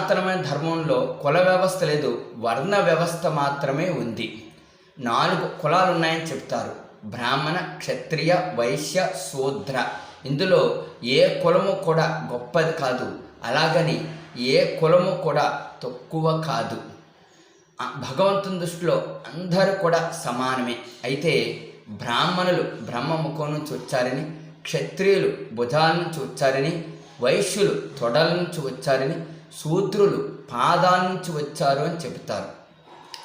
సనాతనమైన ధర్మంలో కుల వ్యవస్థ లేదు వర్ణ వ్యవస్థ మాత్రమే ఉంది. నాలుగు కులాలు ఉన్నాయని చెప్తారు. బ్రాహ్మణ క్షత్రియ వైశ్య శూద్ర. ఇందులో ఏ కులము కూడా గొప్పది కాదు. అలాగని ఏ కులము కూడా తక్కువ కాదు. భగవంతుని దృష్టిలో అందరూ కూడా సమానమే. అయితే బ్రాహ్మణులు బ్రహ్మ ముఖం నుంచి వచ్చారని క్షత్రియులు భుజాల నుంచి వచ్చారని వైశ్యులు తొడల నుంచి వచ్చారని శూద్రులు పాదాల నుంచి వచ్చారు అని చెబుతారు.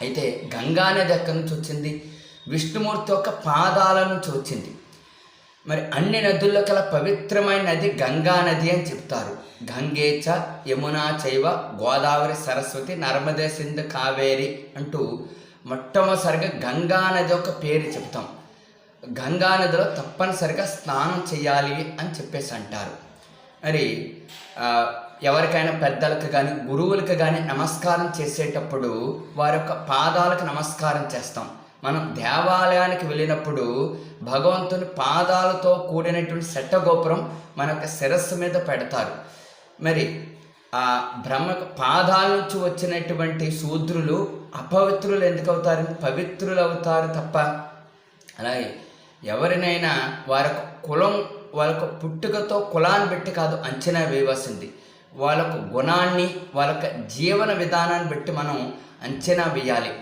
అయితే గంగా నది ఎక్కడి నుంచి వచ్చింది? విష్ణుమూర్తి యొక్క పాదాల నుంచి వచ్చింది. మరి అన్ని నదుల్లో కల పవిత్రమైన నది గంగా నది అని చెప్తారు గంగేచ యమునా చైవ గోదావరి సరస్వతి నర్మదే సింధు కావేరి అంటూ మొట్టమొదటిసారిగా గంగా నది యొక్క పేరు చెప్తాం గంగా నదిలో తప్పనిసరిగా స్నానం చేయాలి అని చెప్పేసి అంటారు. మరి ఎవరికైనా పెద్దలకు కానీ గురువులకు కానీ నమస్కారం చేసేటప్పుడు వారి యొక్క పాదాలకు నమస్కారం చేస్తాం. మనం దేవాలయానికి వెళ్ళినప్పుడు భగవంతుని పాదాలతో కూడినటువంటి శట్టగోపురం మన యొక్క శిరస్సు మీద పెడతారు. మరి ఆ బ్రహ్మ పాదాల నుంచి వచ్చినటువంటి శూద్రులు అపవిత్రులు ఎందుకు అవుతారు పవిత్రులు అవుతారు తప్ప. అలాగే ఎవరినైనా వారి యొక్క కులం వాళ్ళ యొక్క పుట్టుకతో కులాన్ని బట్టి కాదు అంచనా వేయవలసింది. వాళ్ళ గుణాన్ని వాళ్ళ జీవన విధానాన్ని బట్టి మనం అంచనా వేయాలి.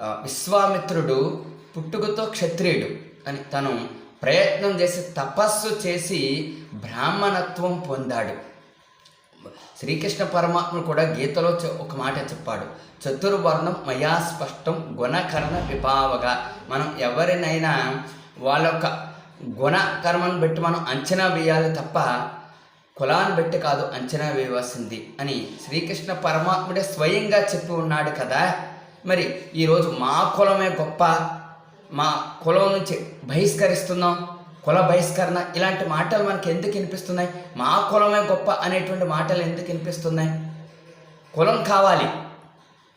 విశ్వామిత్రుడు పుట్టుకతో క్షత్రియుడు అని తను ప్రయత్నం చేసి తపస్సు చేసి బ్రాహ్మణత్వం పొందాడు. శ్రీకృష్ణ పరమాత్ముడు కూడా గీతలో ఒక మాట చెప్పాడు. చతుర్వర్ణం మయా స్పష్టం గుణకర్ణ విభావగా. మనం ఎవరినైనా వాళ్ళ యొక్క గుణకర్మను బట్టి మనం అంచనా వేయాలి తప్ప కులాన్ని బట్టి కాదు అంచనా వేయవలసింది అని శ్రీకృష్ణ పరమాత్ముడే స్వయంగా చెప్పి ఉన్నాడు కదా. మరి ఈరోజు మా కులమే గొప్ప? మా కులం నుంచి బహిష్కరిస్తున్నాం కుల బహిష్కరణ? ఇలాంటి మాటలు మనకి ఎందుకు వినిపిస్తున్నాయి? మా కులమే గొప్ప అనేటువంటి మాటలు ఎందుకు వినిపిస్తున్నాయి? కులం కావాలి.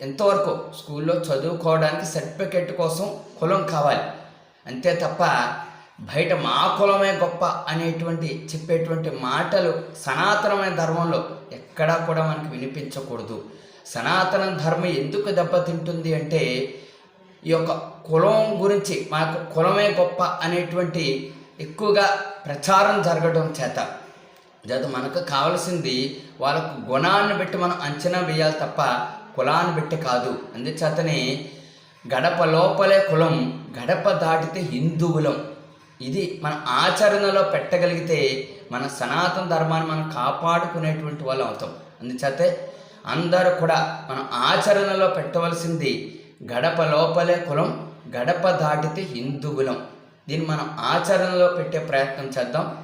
ఎంతవరకు? స్కూల్లో చదువుకోవడానికి సర్టిఫికెట్ కోసం కులం కావాలి. అంతే తప్ప బయట మా కులమే గొప్ప అనేటువంటి చెప్పేటువంటి మాటలు సనాతనమైన ధర్మంలో ఎక్కడా కూడా మనకు వినిపించకూడదు. సనాతన ధర్మం ఎందుకు దెబ్బతింటుంది అంటే ఈ యొక్క కులం గురించి మాకు కులమే గొప్ప అనేటువంటి ఎక్కువగా ప్రచారం జరగడం చేత. జత మనకు కావలసింది వాళ్ళకు గుణాన్ని బట్టి మనం అంచనా వేయాలి తప్ప కులాన్ని బట్టి కాదు. అందుచేతనే గడప లోపలే కులం గడప దాటితే హిందువులం. ఇది మన ఆచరణలో పెట్టగలిగితే మన సనాతన ధర్మాన్ని మనం కాపాడుకునేటువంటి వాళ్ళు అవుతాం. అందుచేతే అందరూ కూడా మనం ఆచరణలో పెట్టవలసింది గడప లోపలే కులం గడప దాటితే హిందువులం. దీన్ని మనం ఆచరణలో పెట్టే ప్రయత్నం చేద్దాం.